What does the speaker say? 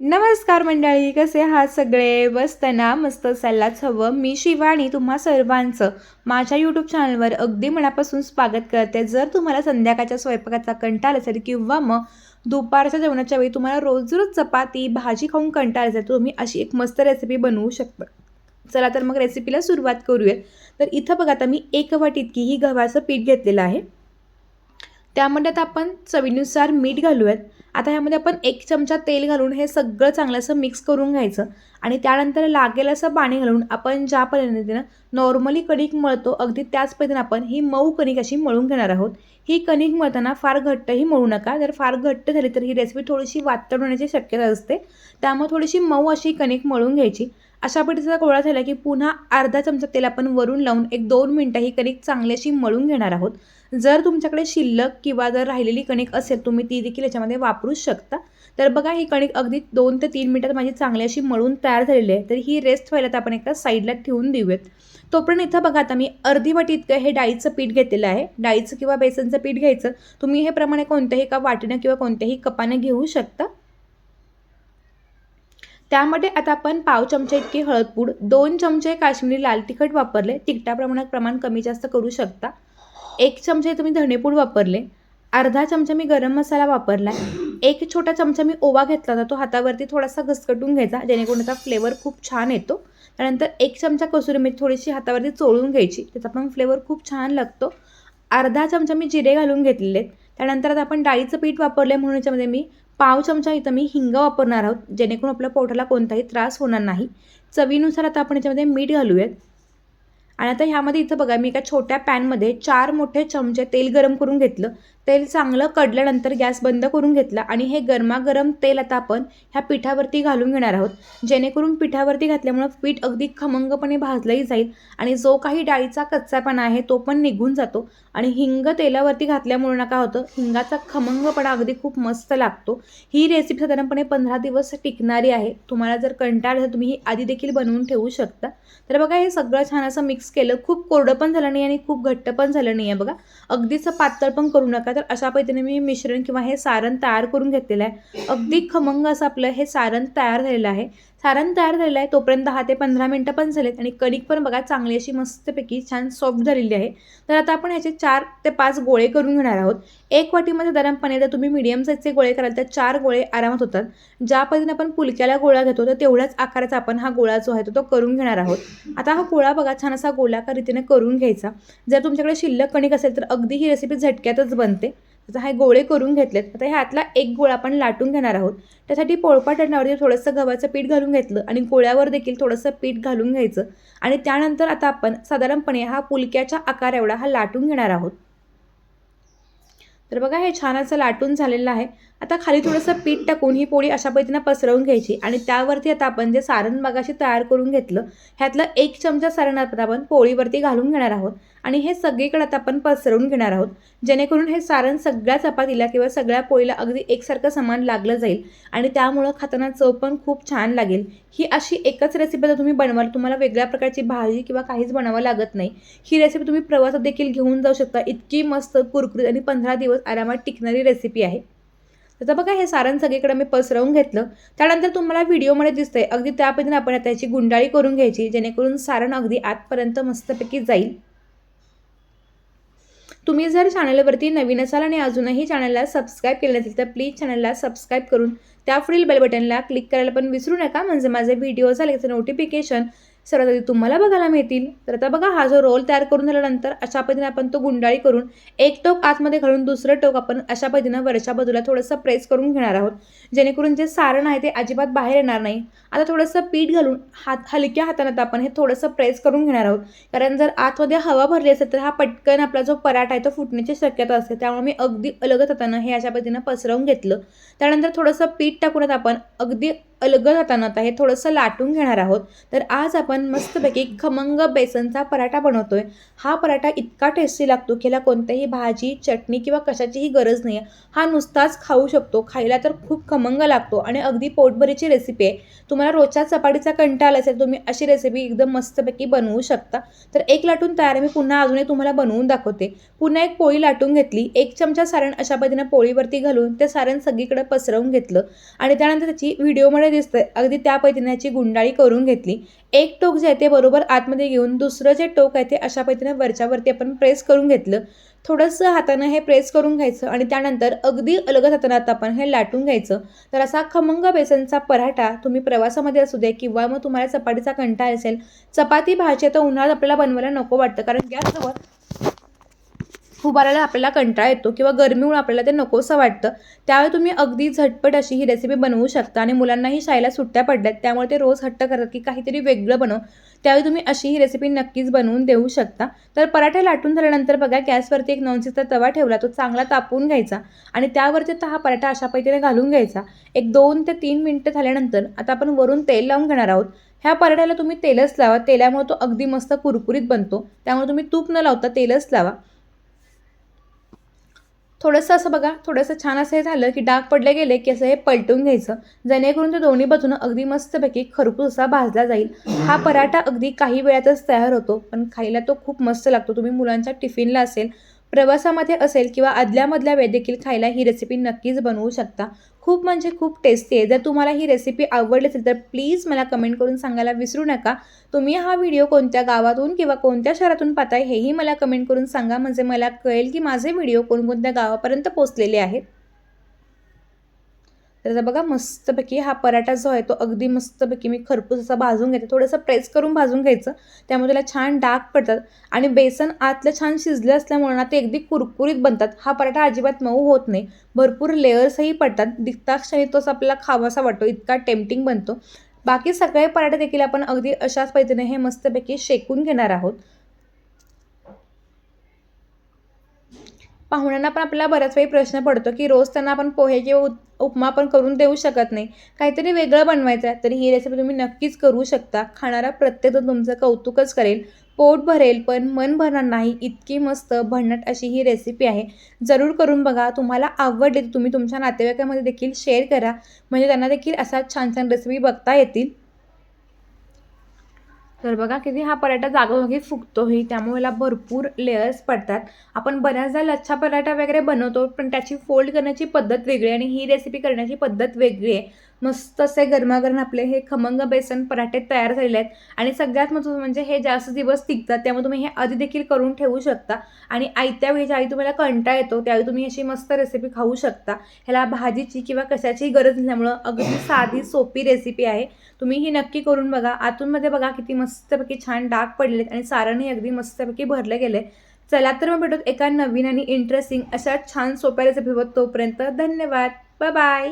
नमस्कार मंडळी कसे आहात सगळे? बसताना मस्त असायलाच हवं. मी शिवानी तुम्हा सर्वांचं माझ्या यूट्यूब चॅनलवर अगदी मनापासून स्वागत करते. जर तुम्हाला संध्याकाळच्या स्वयंपाकाचा कंटाळ असेल किंवा मग दुपारच्या जेवणाच्या वेळी तुम्हाला रोज रोज चपाती भाजी खाऊन कंटाळ असेल तर तुम्ही अशी एक मस्त रेसिपी बनवू शकता. चला तर मग रेसिपीला सुरुवात करूयात तर इथं बघा आता मी एक वाट इतकी ही गव्हाचं पीठ घेतलेलं आहे. त्यामध्ये आता आपण चवीनुसार मीठ घालूयात. आता ह्यामध्ये आपण एक चमचा तेल घालून हे सगळं चांगलं असं मिक्स करून घ्यायचं. आणि त्यानंतर लागेल असं पाणी घालून आपण ज्या पद्धतीनं नॉर्मली कणिक मळतो अगदी त्याच पद्धतीनं आपण ही मऊ कणिक अशी मळून घेणार आहोत. ही कणिक मळताना फार घट्टही मळू नका. जर फार घट्ट झाली तर ही रेसिपी थोडीशी वातड होण्याची शक्यता असते. त्यामुळे थोडीशी मऊ अशी कणिक मळून घ्यायची. अशा पद्धतीचा गोळा झाला की पुन्हा अर्धा चमचा तेल आपण वरून लावून एक दोन मिनटं ही कणिक चांगली अशी मळून घेणार आहोत. जर तुमच्याकडे शिल्लक किंवा जर राहिलेली कणिक असेल तुम्ही ती देखील याच्यामध्ये वापरू शकता. तर बघा ही कणिक अगदी दोन ते तीन मिनटात माझी चांगली अशी मळून तयार झालेली आहे. तर ही रेस्ट व्हायला तर आपण एका साईडला ठेवून देऊयात. तोपर्यंत इथं बघा आता मी अर्धी वाटी इतकं हे डाळीचं पीठ घेतलेलं आहे. डाळीचं किंवा बेसनचं पीठ घ्यायचं. तुम्ही हे प्रमाणे कोणत्याही एका वाटीनं किंवा कोणत्याही कपाने घेऊ शकता. त्यामध्ये आता आपण पाव चमचे इतकी हळदपूड दोन चमचे काश्मीरी लाल तिखट वापरले. तिखटाप्रमाणात प्रमाण कमी जास्त करू शकता. एक चमचे तुम्ही धणेपूड वापरले अर्धा चमचा मी गरम मसाला वापरला एक छोटा चमचा मी ओवा घेतला होता तो हातावरती थोडासा घसकटून घ्यायचा जेणेकरून त्याचा फ्लेवर खूप छान येतो. त्यानंतर एक चमचा कसुरी मेथी थोडीशी हातावरती चोळून घ्यायची त्याचा पण फ्लेवर खूप छान लागतो. अर्धा चमचा मी जिरे घालून घेतलेले आहेत त्यानंतर आता आपण डाळीचं पीठ वापरले म्हणून याच्यामध्ये मी पाव चमचा इथं मी हिंग वापरणार आहोत जेणेकरून आपल्या पोटाला कोणताही त्रास होणार नाही. चवीनुसार आता आपण याच्यामध्ये मीठ घालूयात. आणि आता ह्यामध्ये इथं बघा मी एका छोट्या पॅनमध्ये चार मोठे चमचे तेल गरम करून घेतलं. तेल चांगलं कडल्यानंतर गॅस बंद करून घेतला आणि हे गरमागरम तेल आता आपण ह्या पिठावरती घालून घेणार आहोत. जेणेकरून पिठावरती घातल्यामुळं पीठ अगदी खमंगपणे भाजलंही जाईल आणि जो काही डाळीचा कच्चापणा आहे तो पण निघून जातो. आणि हिंग तेलावरती घातल्यामुळे ना काय होतं हिंगाचा खमंगपणा अगदी खूप मस्त लागतो. ही रेसिपी साधारणपणे पंधरा दिवस टिकणारी आहे. तुम्हाला जर कंटाळ तुम्ही ही आधी देखील बनवून ठेवू शकता. तर बघा हे सगळं छान असं मिक्स केलं. खूप कोरडं पण झालं नाही आणि खूप घट्ट पण झालं नाही आहे बघा. अगदीच पातळ पण करू नका. तर अशा पद्धतीने मी मिश्रण किंवा हे सारण तयार करून घेतलेलं आहे. अगदी खमंग असं आपलं हे सारण तयार झालेलं आहे. सारण तयार झालेलं आहे तोपर्यंत दहा ते पंधरा मिनटं पण झालेत आणि कणिक पण बघा चांगली अशी मस्तपैकी छान सॉफ्ट झालेली आहे. तर आता आपण ह्याचे चार ते पाच गोळे करून घेणार आहोत. एक वाटीमध्ये गरम पाणी जर तुम्ही मिडियम साईजचे गोळे कराल तर चार गोळे आरामात होतात. ज्या पद्धतीने आपण पुलक्याला गोळा घेतो तर तेवढ्याच आकाराचा आपण हा गोळा जो आहे तो तो करून घेणार आहोत. आता हा गोळा बघा छान असा गोलाकार रीतीने करून घ्यायचा. जर तुमच्याकडे शिल्लक कणिक असेल तर अगदी ही रेसिपी झटक्यातच बनते. आता हे गोळे करून घेतलेत. आता ह्यातला एक गोळा आपण लाटून घेणार आहोत. त्यासाठी पोळपाट थोडंसं गव्हाचं पीठ घालून घेतलं आणि गोळ्यावर देखील थोडंसं पीठ घालून घ्यायचं. आणि त्यानंतर आता आपण साधारणपणे हा पुलक्याच्या आकार एवढा हा लाटून घेणार आहोत. तर बघा हे छान असं लाटून झालेलं आहे. आता खाली थोडंसं पीठ टाकून ही पोळी अशा पद्धतीनं पसरवून घ्यायची आणि त्यावरती आता आपण जे सारण मगाशी तयार करून घेतलं ह्यातलं एक चमचा सारण आता आपण पोळीवरती घालून घेणार आहोत. आणि हे सगळीकडे आता आपण पसरवून घेणार आहोत. जेणेकरून हे सारण सगळ्या चपातीला किंवा सगळ्या पोळीला अगदी एकसारखं समान लागलं जाईल आणि त्यामुळं खाताना चव पण खूप छान लागेल. ही अशी एकच रेसिपी जर तुम्ही बनवाल तुम्हाला वेगळ्या प्रकारची भाजी किंवा काहीच बनवावं लागत नाही. ही रेसिपी तुम्ही प्रवासात देखील घेऊन जाऊ शकता. इतकी मस्त कुरकुरीत आणि पंधरा दिवस आरामात टिकणारी रेसिपी आहे. तर बघा हे सारण सगळीकडे मी पसरवून घेतलं. त्यानंतर तुम्हाला व्हिडिओमध्ये दिसतंय. अगदी त्या पद्धतीने आपण त्याची गुंडाळी करून घ्यायची जेणेकरून सारण अगदी आतपर्यंत मस्तपैकी जाईल. तुम्ही जर चॅनलवरती नवीन असाल आणि अजूनही चॅनलला सबस्क्राईब केलं नसेल तर प्लीज चॅनलला सबस्क्राईब करून त्या पुढील बेल बटनला क्लिक करायला पण विसरू नका. म्हणजे माझे व्हिडिओ झाले त्याचं नोटिफिकेशन सर्वात आधी तुम्हाला बघायला मिळतील. तर आता बघा हा जो रोल तयार करून झाल्यानंतर अशा पद्धतीने आपण तो गुंडाळी करून एक टोक आतमध्ये घालून दुसरं टोक आपण अशा पद्धतीनं वरच्या बाजूला थोडंसं प्रेस करून घेणार आहोत. जेणेकरून जे सारण आहे ते अजिबात बाहेर येणार नाही. आता थोडंसं पीठ घालून हात हलक्या हाताने आता आपण हे थोडंसं प्रेस करून घेणार आहोत. कारण जर आतमध्ये हवा भरली असेल तर हा पटकन आपला जो पराठा आहे तो फुटण्याची शक्यता असते. त्यामुळे मी अगदी अलगत हातानं हे अशा पद्धतीनं पसरवून घेतलं. त्यानंतर थोडंसं पीठ टाकून आपण अगदी अलगद हातानं आहे हे थोडंसं लाटून घेणार आहोत. तर आज आपण मस्तपैकी खमंग बेसनचा पराठा बनवतोय. हा पराठा इतका टेस्टी लागतो की याला कोणत्याही भाजी चटणी किंवा कशाचीही गरज नाही आहे हा नुसताच खाऊ शकतो. खायला तर खूप खमंग लागतो आणि अगदी पोटभरीची रेसिपी आहे. तुम्हाला रोजच्या चपाटीचा कंटाळा असेल तुम्ही अशी रेसिपी एकदम मस्तपैकी बनवू शकता. तर एक लाटून तयार मी पुन्हा अजूनही तुम्हाला बनवून दाखवते. पुन्हा एक पोळी लाटून घेतली. एक चमचा सारण अशा पद्धतीनं पोळीवरती घालून ते सारण सगळीकडे पसरवून घेतलं. आणि त्यानंतर त्याची व्हिडिओमध्ये व्हिडिओमध्ये दिसतंय. अगदी त्या पद्धतीने याची गुंडाळी करून घेतली. एक टोक जे आहे ते बरोबर आतमध्ये घेऊन दुसरं जे टोक आहे ते अशा पद्धतीने वरच्यावरती आपण प्रेस करून घेतलं. थोडंसं हातानं हे प्रेस करून घ्यायचं आणि त्यानंतर अगदी अलगद हातानं आता आपण हे लाटून घ्यायचं. तर असा खमंग बेसनचा पराठा तुम्ही प्रवासामध्ये असू दे किंवा मग तुम्हाला चपातीचा कंटाळ असेल चपाती भाजी तर उन्हाळ्यात आपल्याला बनवायला नको वाटतं. कारण गॅसवर उभारायला आपल्याला कंटाळा येतो किंवा गरमीमुळे आपल्याला ते नकोसं वाटतं. त्यावेळी तुम्ही अगदी झटपट अशी ही रेसिपी बनवू शकता आणि मुलांनाही शाळेला सुट्ट्या पडल्यात त्यामुळे ते रोज हट्ट करतात की काहीतरी वेगळं बनव. त्यावेळी तुम्ही अशी ही रेसिपी नक्कीच बनवून देऊ शकता. तर पराठे लाटून झाल्यानंतर बघा गॅसवरती एक नॉनस्टिकचा तवा ठेवला तो चांगला तापवून घ्यायचा आणि त्यावरती तर हा पराठा अशा पद्धतीने घालून घ्यायचा. एक दोन ते तीन मिनटं झाल्यानंतर आता आपण वरून तेल लावून घेणार आहोत. ह्या पराठ्याला तुम्ही तेलच लावा तेलामुळे तो अगदी मस्त कुरकुरीत बनतो. त्यामुळे तुम्ही तूप न लावता तेलच लावा. थोडंसं असं बघा थोडंसं छान असं हे झालं की डाग पडले गेले की असं हे पलटून घ्यायचं. जेणेकरून ते दोन्ही बाजूनं अगदी मस्तपैकी खरपूस असा भाजला जाईल. हा पराठा अगदी काही वेळातच तयार होतो पण खायला तो खूप मस्त लागतो. तुम्ही मुलांच्या टिफिनला असेल प्रवासामध्ये असेल किंवा आदल्यामधल्या वेळ देखील खायला ही रेसिपी नक्कीच बनवू शकता. खूप म्हणजे खूप टेस्टी आहे. जर तुम्हाला ही रेसिपी आवडली असेल तर प्लीज मला कमेंट करून सांगायला विसरू नका. तुम्ही हा व्हिडिओ कोणत्या गावातून किंवा कोणत्या शहरातून पाहताय हेही मला कमेंट करून सांगा. म्हणजे मला कळेल की माझे व्हिडिओ कोणकोणत्या गावापर्यंत पोचलेले आहेत. तर आता बघा मस्तपैकी हा पराठा जो आहे तो अगदी मस्तपैकी मी खरपूस असा भाजून घ्यायचा थोडंसं प्रेस करून भाजून घ्यायचं. त्यामुळे त्याला छान डाग पडतात. आणि बेसन आतलं छान शिजलं असल्यामुळे ना ते अगदी कुरकुरीत बनतात. हा पराठा अजिबात मऊ होत नाही. भरपूर लेअर्सही पडतात. दिसताक्षणी तोच आपल्याला खावासा वाटतो. इतका टेम्पटिंग बनतो. बाकी सगळे पराठे देखील आपण अगदी अशाच पद्धतीने हे मस्तपैकी शेकून घेणार आहोत. पाहुण्यांना पण आपल्याला बऱ्याच वेळी प्रश्न पडतो की रोज त्यांना आपण पोहे किंवा उप- उपमा पण करून देऊ शकत नाही. काहीतरी वेगळं बनवायचं आहे. तर ही रेसिपी तुम्ही नक्कीच करू शकता. खाणारा प्रत्येकजण तुमचं कौतुकच करेल. पोट भरेल पण मन भरणार नाही. इतकी मस्त भन्नट अशी ही रेसिपी आहे. जरूर करून बघा. तुम्हाला आवडली तुम्ही तुमच्या नातेवाईकामध्ये देखील शेअर करा. म्हणजे त्यांना देखील असा छान छान रेसिपी बघता येतील. तर बघा किती हा पराठा जागोजागी फुगतोही त्यामुळे याला भरपूर लेअर्स पडतात. आपण बऱ्याचदा लच्छा पराठा वगैरे बनवतो पण त्याची फोल्ड करण्याची पद्धत वेगळी आहे आणि ही रेसिपी करण्याची पद्धत वेगळी आहे. मस्त असे गरमागरम आपले हे खमंग बेसन पराठे तयार झालेले आहेत. आणि सगळ्यात महत्त्वाचं म्हणजे हे जास्त दिवस टिकतात त्यामुळे तुम्ही हे आधी देखील करून ठेवू शकता. आणि आयत्या वेळी ज्यावेळी तुम्हाला कंटाळ येतो त्यावेळी तुम्ही अशी मस्त रेसिपी खाऊ शकता. ह्याला भाजीची किंवा कशाचीही गरज नसल्यामुळं अगदी साधी सोपी रेसिपी आहे. तुम्ही ही नक्की करून बघा. आतूनमध्ये बघा किती मस्तपैकी छान डाग पडलेत आणि सारणही अगदी मस्तपैकी भरलं गेले चला तर मग भेटत एका नवीन आणि इंटरेस्टिंग अशा छान सोप्या रेसिपीवर तोपर्यंत धन्यवाद. Bye bye